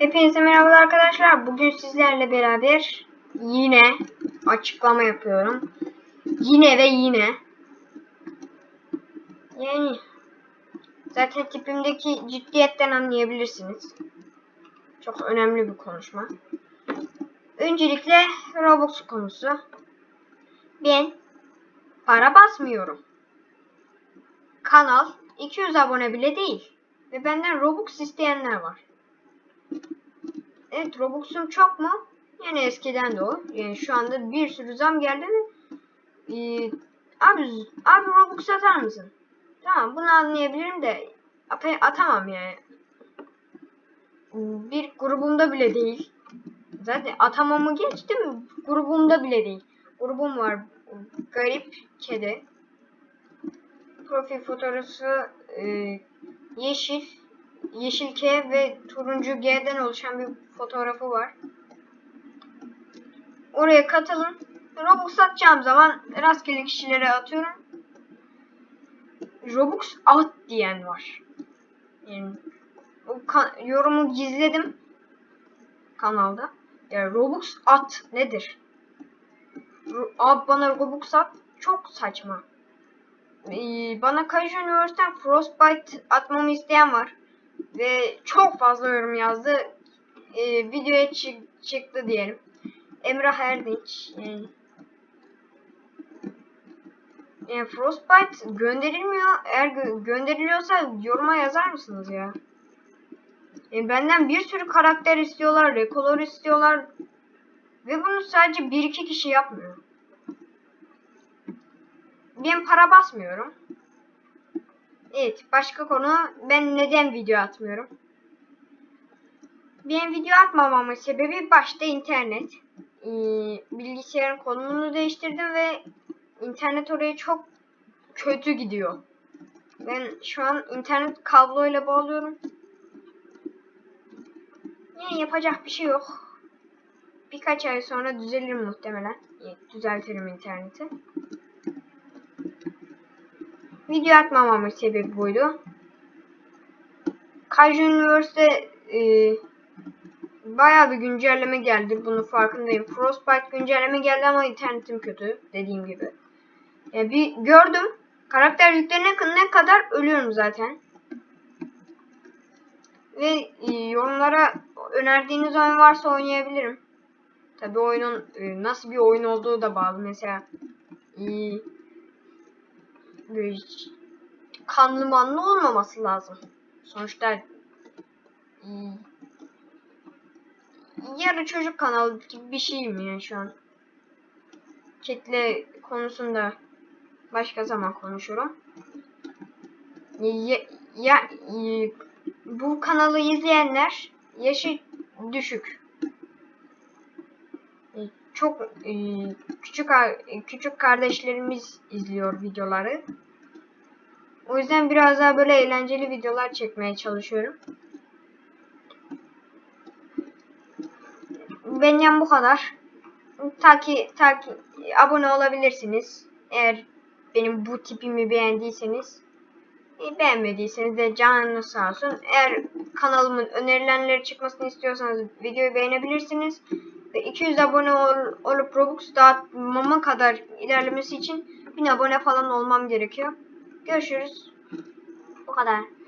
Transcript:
Hepinize merhabalar arkadaşlar. Bugün sizlerle beraber yine açıklama yapıyorum. Yine ve yine. Yani zaten tipimdeki ciddiyetten anlayabilirsiniz. Çok önemli bir konuşma. Öncelikle Roblox konusu. Ben para basmıyorum. Kanal 200 abone bile değil. Ve benden Robux isteyenler var. Evet Robux'um çok mu? Yani eskiden de o. Yani şu anda bir sürü zam geldi mi? Ee, abi, abi Robux atar mısın? Tamam bunu anlayabilirim de at atamam yani. Bir grubumda bile değil. Zaten atamamı geçtim. Grubumda bile değil. Grubum var. Garip kedi. Profil fotoğrafı e, yeşil yeşil K ve turuncu G'den oluşan bir fotoğrafı var. Oraya katılın. Robux atacağım zaman rastgele kişilere atıyorum. Robux at diyen var. Yani o yorumu gizledim kanalda. Yani Robux at nedir? Abi bana Robux at çok saçma. Ee, bana Kaijo Üniversitesi'nden Frostbite atmamı isteyen var ve çok fazla yorum yazdı. Ee, videoya çık çıktı diyelim. Emrah Erdinç. Yani, yani Frostbite gönderilmiyor. Eğer gö gönderiliyorsa yoruma yazar mısınız ya? Yani benden bir sürü karakter istiyorlar, rekolor istiyorlar. Ve bunu sadece bir iki kişi yapmıyor. Ben para basmıyorum. Evet başka konu ben neden video atmıyorum? Ben video atmamamın sebebi başta internet. Ee, bilgisayarın konumunu değiştirdim ve internet oraya çok kötü gidiyor. Ben şu an internet kabloyla bağlıyorum. Yani yapacak bir şey yok. Birkaç ay sonra düzelir muhtemelen. Düzeltirim interneti. Video atmamamın sebebi buydu. Kaiju Üniversite e, bayağı bir güncelleme geldi. Bunun farkındayım. Frostbite güncelleme geldi ama internetim kötü. Dediğim gibi. Yani bir gördüm. Karakter yüklerine ne kadar ölüyorum zaten. Ve e, yorumlara önerdiğiniz oyun varsa oynayabilirim. Tabi oyunun e, nasıl bir oyun olduğu da bağlı. Mesela e, kanlı manlı olmaması lazım. Sonuçta hmm, yarı çocuk kanalı gibi bir şeyim yani şu an. Kitle konusunda başka zaman konuşurum. Ya, ya bu kanalı izleyenler yaşı düşük. Çok e, küçük küçük kardeşlerimiz izliyor videoları. O yüzden biraz daha böyle eğlenceli videolar çekmeye çalışıyorum. Benden bu kadar. Taki, taki, abone olabilirsiniz. Eğer benim bu tipimi beğendiyseniz. Beğenmediyseniz de canınız sağ olsun. Eğer kanalımın önerilenleri çıkmasını istiyorsanız videoyu beğenebilirsiniz. Ve 200 abone ol, olup Robux dağıtmama kadar ilerlemesi için 1000 abone falan olmam gerekiyor. Görüşürüz. Bu kadar.